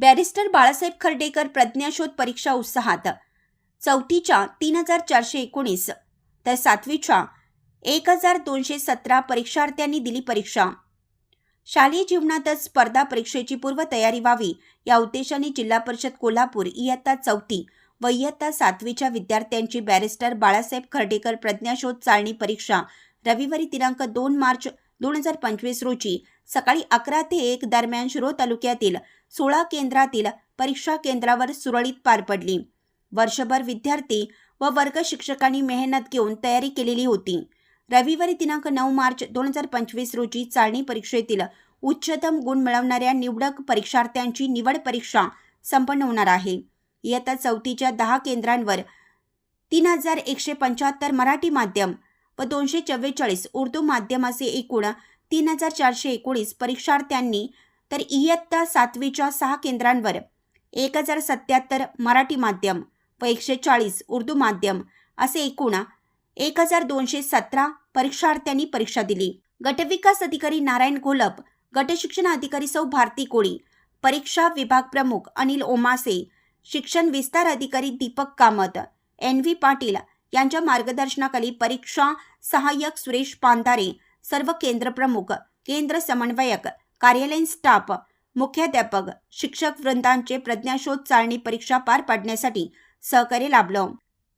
Barrister Balasaheb Khardekar प्रज्ञाशोध परीक्षा उत्साहात. चौथीच्या तीन हजार चारशे एकोणीस तर सातवीच्या एक हजार दोनशे सतरा परीक्षार्थ्यांनी दिली परीक्षा. शालेय जीवनातच स्पर्धा परीक्षेची पूर्वतयारी व्हावी या उद्देशाने जिल्हा परिषद कोल्हापूर इयत्ता चौथी व इयत्ता सातवीच्या विद्यार्थ्यांची बॅरिस्टर बाळासाहेब खर्डेकर प्रज्ञाशोध चालणी परीक्षा रविवारी दिनांक दोन मार्च दोन हजार पंचवीस रोजी सकाळी अकरा ते एक दरम्यान शिरो तालुक्यातील सोळा केंद्रातील परीक्षा केंद्रावर सुरळीत पार पडली. वर्षभर विद्यार्थी व वर्ग शिक्षकांनी मेहनत घेऊन तयारी केलेली होती. रविवारी दिनांक नऊ मार्च दोन हजार पंचवीस रोजी चाळणी परीक्षेतील उच्चतम गुण मिळवणाऱ्या निवडक परीक्षार्थ्यांची निवड परीक्षा संपन्न होणार आहे. इयत्ता चौथीच्या दहा केंद्रांवर तीन हजार एकशे पंच्याहत्तर मराठी माध्यम व दोनशे चव्वेचाळीस उर्दू माध्यमाचे एकूण तीन हजार चारशे एकोणीस परीक्षार्थ्यांनी तर इयत्ता सातवीच्या सहा केंद्रांवर एक हजार सत्याहत्तर मराठी माध्यम व एकशे चाळीस उर्दू माध्यम असे एकूण एक हजार दोनशे सतरा परीक्षार्थ्यांनी परीक्षा दिली. गटविकास अधिकारी नारायण घोलप गटशिक्षण अधिकारी सौ भारती कोळी परीक्षा विभाग प्रमुख अनिल ओमासे शिक्षण विस्तार अधिकारी दीपक कामत एन व्ही पाटील यांच्या मार्गदर्शनाखाली परीक्षा सहाय्यक सुरेश पांधारे सर्व केंद्र प्रमुख केंद्र समन्वयक कार्यालयीन स्टाफ मुख्याध्यापक शिक्षक वृंदांचे प्रज्ञाशोध चाळणी परीक्षा पार पाडण्यासाठी सहकार्य लाभलं.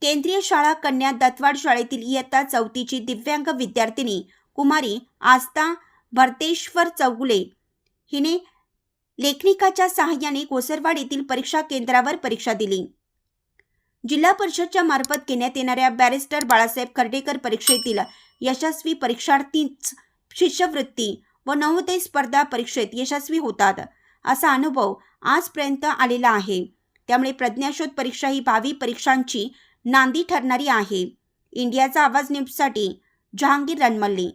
केंद्रीय शाळा कन्या दत्तवाड शाळेतील इयत्ता चौथीची दिव्यांग विद्यार्थिनी कुमारी आस्था भरतेश्वर चौगुले. हिने लेखनिकाच्या सहाय्याने कोसरवाड येथील परीक्षा केंद्रावर परीक्षा दिली. जिल्हा परिषदच्या मार्फत घेण्यात येणाऱ्या बॅरिस्टर बाळासाहेब खर्डेकर परीक्षेतील यशस्वी परीक्षार्थीच शिष्यवृत्ती व नवोदय स्पर्धा परीक्षेत यशस्वी होतात असा अनुभव आजपर्यंत आलेला आहे. त्यामुळे प्रज्ञाशोध परीक्षा ही भावी परीक्षांची नांदी ठरणारी आहे. इंडियाचा आवाज न्यूजसाठी जहांगीर रणमल्ली